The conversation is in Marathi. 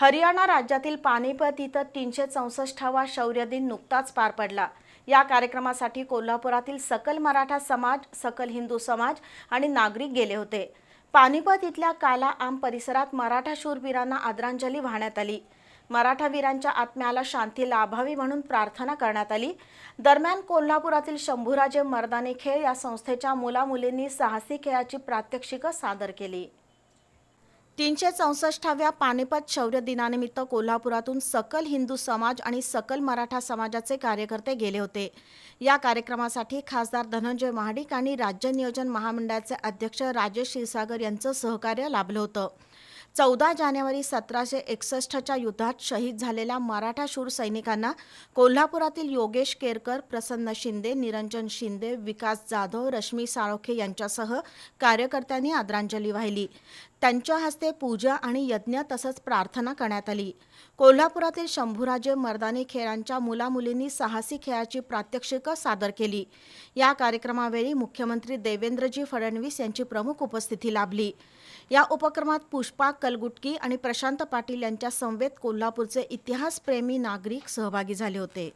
हरियाणा राज्यातील पानिपत इथं तीनशे चौसष्टावा शौर्य दिन नुकताच पार पडला. या कार्यक्रमासाठी कोल्हापुरातील सकल मराठा समाज सकल हिंदू समाज आणि नागरिक गेले होते. पानिपत इथल्या काला आम परिसरात मराठा शूरवीरांना आदरांजली वाहण्यात आली. मराठा वीरांच्या आत्म्याला शांती लाभावी म्हणून प्रार्थना करण्यात आली. दरम्यान कोल्हापुरातील शंभूराजे मर्दानी खेळ या संस्थेच्या मुलामुलींनी साहसी खेळाची प्रात्यक्षिकं सादर केली. तीनशे चौसष्टाव्या पानिपत शौर्य दिनानिमित्त कोल्हापुरातून सकल हिंदू समाज आणि सकल मराठा समाजाचे कार्यकर्ते गेले होते. या कार्यक्रमासाठी खासदार धनंजय महाडिक आणि राज्य नियोजन महामंडळाचे अध्यक्ष राजेश क्षीरसागर यांचं सहकार्य लाभलं होतं. चौदा जानेवारी सतराशे एकसष्टच्या युद्धात शहीद झालेल्या मराठा शूर सैनिकांना कोल्हापुरातील योगेश केरकर प्रसन्न शिंदे निरंजन शिंदे विकास जाधव रश्मी साळोखे यांच्यासह कार्यकर्त्यांनी आदरांजली वाहिली. त्यांच्या हस्ते पूजा आणि यज्ञ तसंच प्रार्थना करण्यात आली. कोल्हापुरातील शंभूराजे मर्दानी खेळांच्या मुलामुलींनी साहसी खेळाची प्रात्यक्षिकं सादर केली. या कार्यक्रमावेळी मुख्यमंत्री देवेंद्रजी फडणवीस यांची प्रमुख उपस्थिती लाभली. या उपक्रमात पुष्पा कलगुटकी आणि प्रशांत पाटील यांच्या समवेत कोल्हापूरचे इतिहासप्रेमी नागरिक सहभागी झाले होते.